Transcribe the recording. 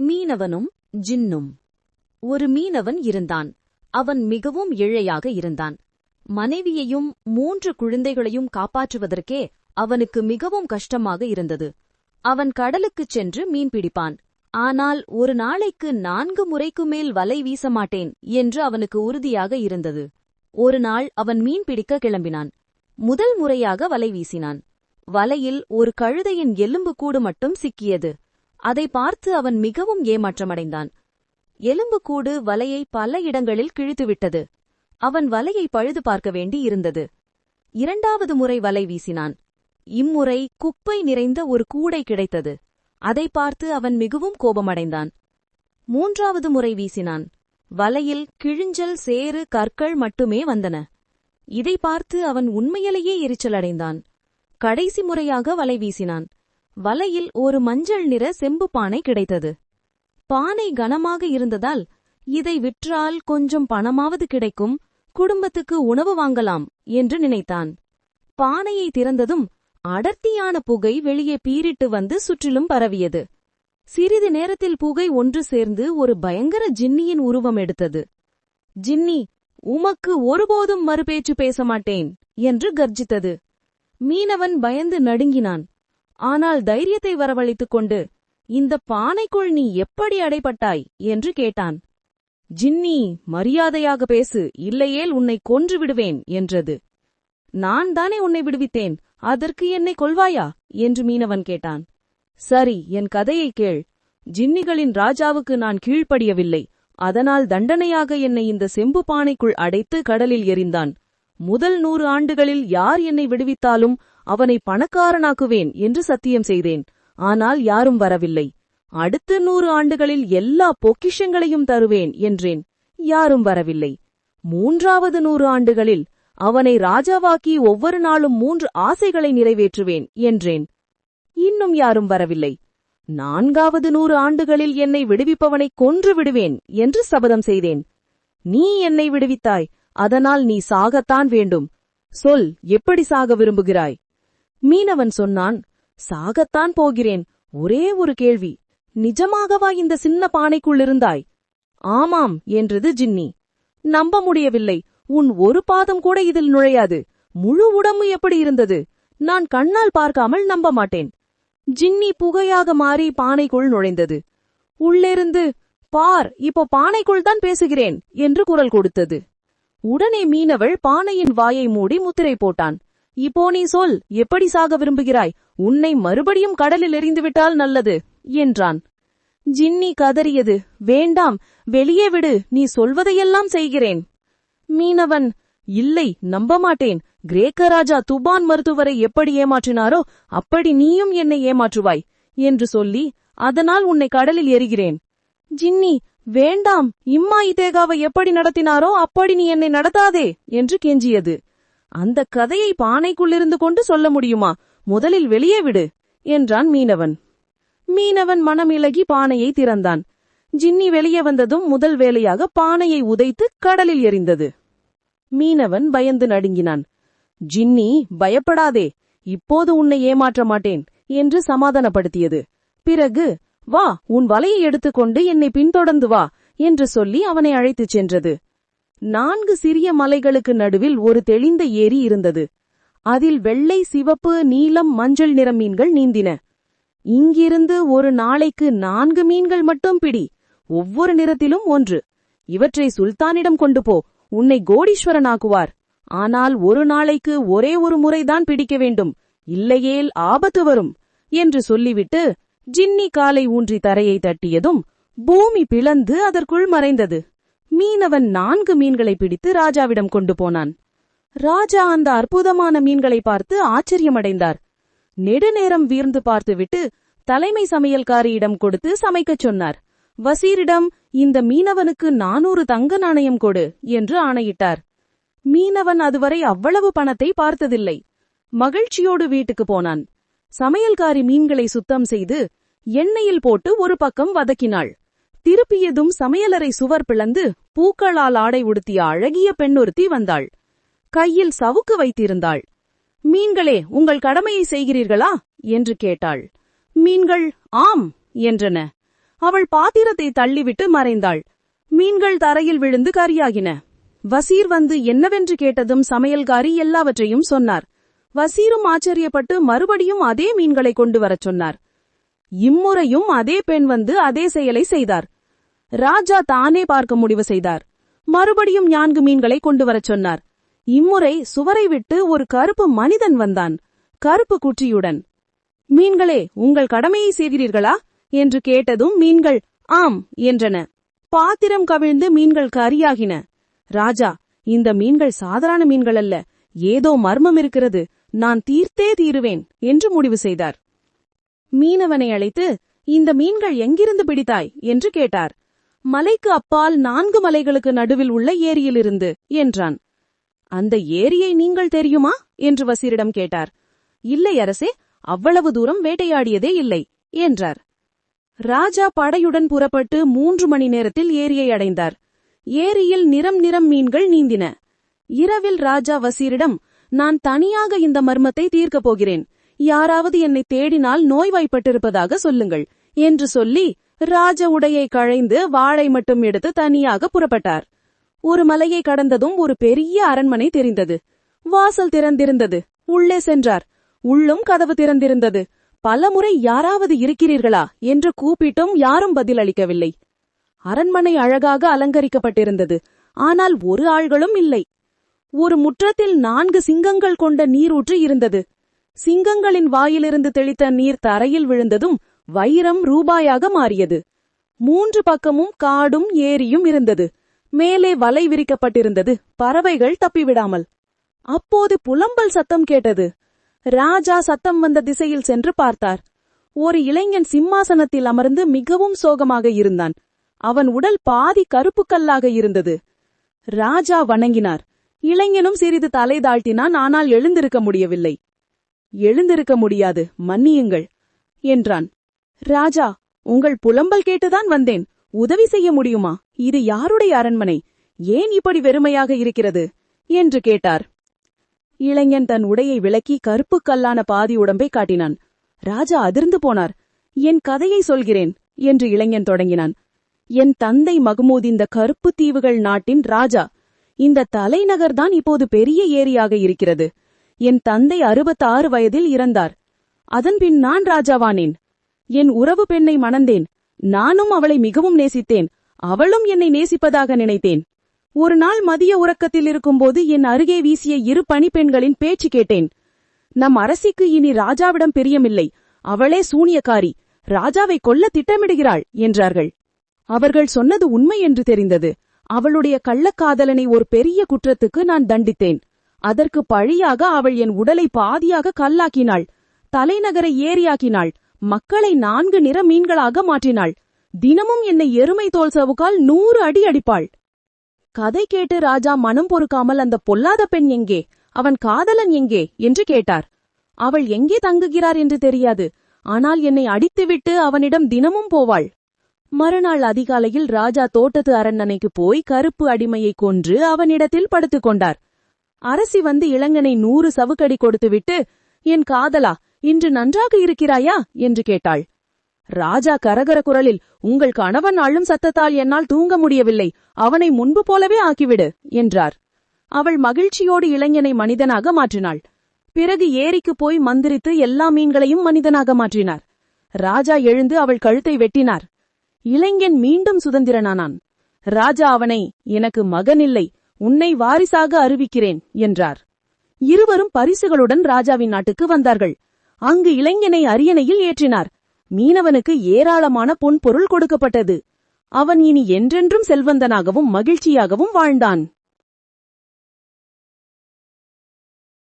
மீனவனும் ஜின்னும். ஒரு மீனவன் இருந்தான். அவன் மிகவும் ஏழையாக இருந்தான். மனைவியையும் மூன்று குழந்தைகளையும் காப்பாற்றுவதற்கே அவனுக்கு மிகவும் கஷ்டமாக இருந்தது. அவன் கடலுக்குச் சென்று மீன் பிடிப்பான். ஆனால் ஒரு நாளைக்கு நான்கு முறைக்கு மேல் வலை வீச மாட்டேன் என்று அவனுக்கு உறுதியாக இருந்தது. ஒரு நாள் அவன் மீன் பிடிக்க கிளம்பினான். முதல் முறையாக வலை வீசினான். வலையில் ஒரு கழுதையின் எலும்புக்கூடு மட்டும் சிக்கியது. அதை பார்த்து அவன் மிகவும் ஏமாற்றமடைந்தான். எலும்புக்கூடு வலையை பல இடங்களில் கிழித்துவிட்டது. அவன் வலையை பழுது பார்க்க வேண்டி இருந்தது. இரண்டாவது முறை வலை வீசினான். இம்முறை குப்பை நிறைந்த ஒரு கூடை கிடைத்தது. அதை பார்த்து அவன் மிகவும் கோபமடைந்தான். மூன்றாவது முறை வீசினான். வலையில் கிழிஞ்சல் சேறு கற்கள் மட்டுமே வந்தன. இதை பார்த்து அவன் உண்மையிலேயே எரிச்சலடைந்தான். கடைசி முறையாக வலை வீசினான். வலையில் ஒரு மஞ்சள் நிற செம்பு பானை கிடைத்தது. பானை கனமாக இருந்ததால் இதை விற்றால் கொஞ்சம் பணமாவது கிடைக்கும் குடும்பத்துக்கு உணவு வாங்கலாம் என்று நினைத்தான். பானையை திறந்ததும் அடர்த்தியான புகை வெளியே பீரிட்டு வந்து சுற்றிலும் பரவியது. சிறிது நேரத்தில் புகை ஒன்று சேர்ந்து ஒரு பயங்கர ஜின்னியின் உருவம் எடுத்தது. ஜின்னி உமக்கு ஒருபோதும் மறுபேச்சு பேச மாட்டேன் என்று கர்ஜித்தது. மீனவன் பயந்து நடுங்கினான். ஆனால் தைரியத்தை வரவழைத்துக் கொண்டு இந்த பானைக்குள் நீ எப்படி அடைபட்டாய்? என்று கேட்டான். ஜின்னி மரியாதையாக பேசு இல்லையேல் உன்னை கொன்று விடுவேன் என்றது. நான் தானே உன்னை விடுவித்தேன் அதற்கு என்னை கொள்வாயா என்று மீனவன் கேட்டான். சரி என் கதையை கேள். ஜின்னிகளின் ராஜாவுக்கு நான் கீழ்ப்படியவில்லை. அதனால் தண்டனையாக என்னை இந்த செம்பு பானைக்குள் அடைத்து கடலில் எறிந்தான். முதல் நூறு ஆண்டுகளில் யார் என்னை விடுவித்தாலும் அவனை பணக்காரனாக்குவேன் என்று சத்தியம் செய்தேன். ஆனால் யாரும் வரவில்லை. அடுத்த நூறு ஆண்டுகளில் எல்லா பொக்கிஷங்களையும் தருவேன் என்றேன். யாரும் வரவில்லை. மூன்றாவது நூறு ஆண்டுகளில் அவனை ராஜாவாக்கி ஒவ்வொரு நாளும் மூன்று ஆசைகளை நிறைவேற்றுவேன் என்றேன். இன்னும் யாரும் வரவில்லை. நான்காவது நூறு ஆண்டுகளில் என்னை விடுவிப்பவனை கொன்று விடுவேன் என்று சபதம் செய்தேன். நீ என்னை விடுவித்தாய் அதனால் நீ சாகத்தான் வேண்டும். சொல் எப்படி சாக விரும்புகிறாய்? மீனவன் சொன்னான் சாகத்தான் போகிறேன். ஒரே ஒரு கேள்வி. நிஜமாகவா இந்த சின்ன பானைக்குள் இருந்தாய்? ஆமாம் என்றது ஜின்னி. நம்ப முடியவில்லை. உன் ஒரு பாதம் கூட இதில் நுழையாது. முழு உடம்பு எப்படி இருந்தது? நான் கண்ணால் பார்க்காமல் நம்ப மாட்டேன். ஜின்னி புகையாக மாறி பானைக்குள் நுழைந்தது. உள்ளிருந்து பார் இப்போ பானைக்குள் தான் பேசுகிறேன் என்று குரல் கொடுத்தது. உடனே மீனவள் பானையின் வாயை மூடி முத்திரை போட்டான். இப்போ நீ சொல் எப்படி சாக விரும்புகிறாய்? உன்னை மறுபடியும் கடலில் எறிந்துவிட்டால் நல்லது என்றான். ஜின்னி கதறியது வேண்டாம் வெளியே விடு நீ சொல்வதையெல்லாம் செய்கிறேன். மீனவன் இல்லை நம்ப மாட்டேன் கிரேக்க ராஜா துபான் மருத்துவரை எப்படி ஏமாற்றினாரோ அப்படி நீயும் என்னை ஏமாற்றுவாய் என்று சொல்லி அதனால் உன்னை கடலில் எறிகிறேன். ஜின்னி வேண்டாம் இம்மா இதேகாவை எப்படி நடத்தினாரோ அப்படி நீ என்னை நடத்தாதே என்று கெஞ்சியது. அந்த கதையை பானைக்குள்ளிருந்து கொண்டு சொல்ல முடியுமா? முதலில் வெளியே விடு என்றான் மீனவன். மீனவன் மனமிளகி பானையை திறந்தான். ஜின்னி வெளியே வந்ததும் முதல் வேலையாக பானையை உதைத்து கடலில் எறிந்தது மீனவன் பயந்து நடுங்கினான். ஜின்னி பயப்படாதே. இப்போது உன்னை ஏமாற்ற மாட்டேன் என்று சமாதானப்படுத்தியது. பிறகு வா உன் வலையை எடுத்துக்கொண்டு என்னை பின்தொடர்ந்து வா என்று சொல்லி அவனை அழைத்துச் சென்றது. நான்கு சிறிய மலைகளுக்கு நடுவில் ஒரு தெளிந்த ஏரி இருந்தது. அதில் வெள்ளை சிவப்பு நீலம் மஞ்சள் நிற மீன்கள் நீந்தின. இங்கிருந்து ஒரு நாளைக்கு நான்கு மீன்கள் மட்டும் பிடி. ஒவ்வொரு நிறத்திலும் ஒன்று. இவற்றை சுல்தானிடம் கொண்டு போ. உன்னை கோடீஸ்வரனாக்குவார். ஆனால் ஒரு நாளைக்கு ஒரே ஒரு முறைதான் பிடிக்க வேண்டும். இல்லையேல் ஆபத்து வரும் என்று சொல்லிவிட்டு ஜின்னி காலை ஊன்றி தரையை தட்டியதும் பூமி பிளந்து அதற்குள் மறைந்தது. மீனவன் நான்கு மீன்களை பிடித்து ராஜாவிடம் கொண்டு போனான். ராஜா அந்த அற்புதமான மீன்களை பார்த்து ஆச்சரியமடைந்தார். நெடுநேரம் வீர்ந்து பார்த்துவிட்டு தலைமை சமையல்காரியிடம் கொடுத்து சமைக்கச் சொன்னார். வசீரிடம் இந்த மீனவனுக்கு நானூறு தங்க நாணயம் கொடு என்று ஆணையிட்டார். மீனவன் அதுவரை அவ்வளவு பணத்தை பார்த்ததில்லை. மகிழ்ச்சியோடு வீட்டுக்கு போனான். சமையல்காரி மீன்களை சுத்தம் செய்து எண்ணெயில் போட்டு ஒரு பக்கம் வதக்கினாள். திருப்பியதும் சமையலறை சுவர் பிளந்து பூக்களால் ஆடை உடுத்திய அழகிய பெண்ணொருத்தி வந்தாள். கையில் சவுக்கு வைத்திருந்தாள். மீன்களே உங்கள் கடமையை செய்கிறீர்களா? என்று கேட்டாள். மீன்கள் ஆம் என்றன. அவள் பாத்திரத்தை தள்ளிவிட்டு மறைந்தாள். மீன்கள் தரையில் விழுந்து கரியாகின. வசீர் வந்து என்னவென்று கேட்டதும் சமையல்காரி எல்லாவற்றையும் சொன்னார். வசீரும் ஆச்சரியப்பட்டு மறுபடியும் அதே மீன்களை கொண்டு வரச் சொன்னார். இம்முறையும் அதே பெண் வந்து அதே செயலை செய்தார். ராஜா தானே பார்க்க முடிவு செய்தார். மறுபடியும் நான்கு மீன்களை கொண்டு வரச் சொன்னார். இம்முறை சுவரை விட்டு ஒரு கருப்பு மனிதன் வந்தான். கருப்பு குற்றியுடன் மீன்களே உங்கள் கடமையை செய்கிறீர்களா? என்று கேட்டதும் மீன்கள் ஆம் என்றன. பாத்திரம் கவிழ்ந்து மீன்கள் கரியாகின. ராஜா இந்த மீன்கள் சாதாரண மீன்கள் அல்ல. ஏதோ மர்மம் இருக்கிறது. நான் தீர்த்தே தீருவேன் என்று முடிவு செய்தார். மீனவனை அழைத்து இந்த மீன்கள் எங்கிருந்து பிடித்தாய்? என்று கேட்டார். மலைக்கு அப்பால் நான்கு மலைகளுக்கு நடுவில் உள்ள ஏரியிலிருந்து என்றான். அந்த ஏரியை நீங்கள் தெரியுமா? என்று வசீரிடம் கேட்டார். இல்லை அரசே அவ்வளவு தூரம் வேட்டையாடியதே இல்லை என்றார். ராஜா படையுடன் புறப்பட்டு மூன்று மணி நேரத்தில் ஏரியை அடைந்தார். ஏரியில் நிறம் நிறம் மீன்கள் நீந்தின. இரவில் ராஜா வசீரிடம் நான் தனியாக இந்த மர்மத்தை தீர்க்கப் போகிறேன். யாராவது என்னை தேடினால் நோய்வாய்ப்பட்டிருப்பதாக சொல்லுங்கள் என்று சொல்லி ராஜ உடையை களைந்து வாழை மட்டும் எடுத்து தனியாக புறப்பட்டார். ஒரு மலையை கடந்ததும் ஒரு பெரிய அரண்மனை தெரிந்தது. வாசல் திறந்திருந்தது. உள்ளே சென்றார். உள்ளும் கதவு திறந்திருந்தது. பலமுறை யாராவது இருக்கிறீர்களா? என்று கூப்பிட்டும் யாரும் பதிலளிக்கவில்லை. அரண்மனை அழகாக அலங்கரிக்கப்பட்டிருந்தது. ஆனால் ஒரு ஆள்களும் இல்லை. ஒரு முற்றத்தில் நான்கு சிங்கங்கள் கொண்ட நீரூற்று இருந்தது. சிங்கங்களின் வாயிலிருந்து தெளித்த நீர் தரையில் விழுந்ததும் வைரம் ரூபாயாக மாறியது. மூன்று பக்கமும் காடும் ஏரியும் இருந்தது. மேலே வலை விரிக்கப்பட்டிருந்தது. பறவைகள் தப்பிவிடாமல். அப்போது புலம்பல் சத்தம் கேட்டது. ராஜா சத்தம் வந்த திசையில் சென்று பார்த்தார். ஒரு இளைஞன் சிம்மாசனத்தில் அமர்ந்து மிகவும் சோகமாக இருந்தான். அவன் உடல் பாதி கருப்பு கல்லாக இருந்தது. ராஜா வணங்கினார். இளைஞனும் சிறிது தலை தாழ்த்தினான். ஆனால் எழுந்திருக்க முடியவில்லை. எழுந்திருக்க முடியாது. மன்னியுங்கள் என்றான். ராஜா உங்கள் புலம்பல் கேட்டுதான் வந்தேன். உதவி செய்ய முடியுமா? இது யாருடைய அரண்மனை? ஏன் இப்படி வெறுமையாக இருக்கிறது? என்று கேட்டார். இளைஞன் தன் உடையை விளக்கி கருப்பு கல்லான பாதி உடம்பை காட்டினான். ராஜா அதிர்ந்து போனார். என் கதையை சொல்கிறேன் என்று இளைஞன் தொடங்கினான். என் தந்தை மகமூத் இந்த கருப்பு தீவுகள் நாட்டின் ராஜா. இந்த தலைநகர்தான் இப்போது பெரிய ஏரியாக இருக்கிறது. என் தந்தை அறுபத்தாறு வயதில் இறந்தார். அதன்பின் நான் ராஜாவானேன். என் உறவு பெண்ணை மணந்தேன். நானும் அவளை மிகவும் நேசித்தேன். அவளும் என்னை நேசிப்பதாக நினைத்தேன். ஒரு நாள் மதிய உறக்கத்தில் இருக்கும்போது என் அருகே வீசிய இரு பணிப்பெண்களின் பேச்சு கேட்டேன். நம் அரசிக்கு இனி ராஜாவிடம் பிரியமில்லை. அவளே சூனியக்காரி. ராஜாவை கொல்ல திட்டமிடுகிறாள் என்றார்கள். அவர்கள் சொன்னது உண்மை என்று தெரிந்தது. அவளுடைய கள்ளக்காதலனை ஒரு பெரிய குற்றத்துக்கு நான் தண்டித்தேன். அதற்கு பழியாக அவள் என் உடலை பாதியாக கல்லாக்கினாள். தலைநகரை ஏரியாக்கினாள். மக்களை நான்கு நிற மீன்களாக மாற்றினாள். தினமும் என்னை எருமை தோல் சவுக்கால் நூறு அடி அடிப்பாள். கதை கேட்டு ராஜா மனம் பொறுக்காமல் அந்த பொல்லாத பெண் எங்கே? அவன் காதலன் எங்கே? என்று கேட்டார். அவள் எங்கே தங்குகிறார் என்று தெரியாது. ஆனால் என்னை அடித்துவிட்டு அவனிடம் தினமும் போவாள். மறுநாள் அதிகாலையில் ராஜா தோட்டத்து அரண்மனைக்கு போய் கருப்பு அடிமையை கொன்று அவனிடத்தில் படுத்துக் கொண்டார். அரசி வந்து இளங்கனை நூறு சவுக்கடி கொடுத்துவிட்டு என் காதலா இன்று நன்றாக இருக்கிறாயா? என்று கேட்டாள். ராஜா கரகர குரலில் உங்கள் கணவன் அழும் சத்தத்தால் என்னால் தூங்க முடியவில்லை. அவனை முன்பு போலவே ஆக்கிவிடு என்றார். அவள் மகிழ்ச்சியோடு இளைஞனை மனிதனாக மாற்றினாள். பிறகு ஏரிக்கு போய் மந்திரித்து எல்லா மீன்களையும் மனிதனாக மாற்றினார். ராஜா எழுந்து அவள் கழுத்தை வெட்டினார். இளைஞன் மீண்டும் சுதந்திரனானான். ராஜா அவனை எனக்கு மகனில்லை உன்னை வாரிசாக அறிவிக்கிறேன் என்றார். இருவரும் பரிசுகளுடன் ராஜாவின் நாட்டுக்கு வந்தார்கள். அங்கு இளைஞனை அரியணையில் ஏற்றினார். மீனவனுக்கு ஏராளமான பொன் பொருள் கொடுக்கப்பட்டது. அவன் இனி என்றென்றும் செல்வந்தனாகவும் மகிழ்ச்சியாகவும் வாழ்ந்தான்.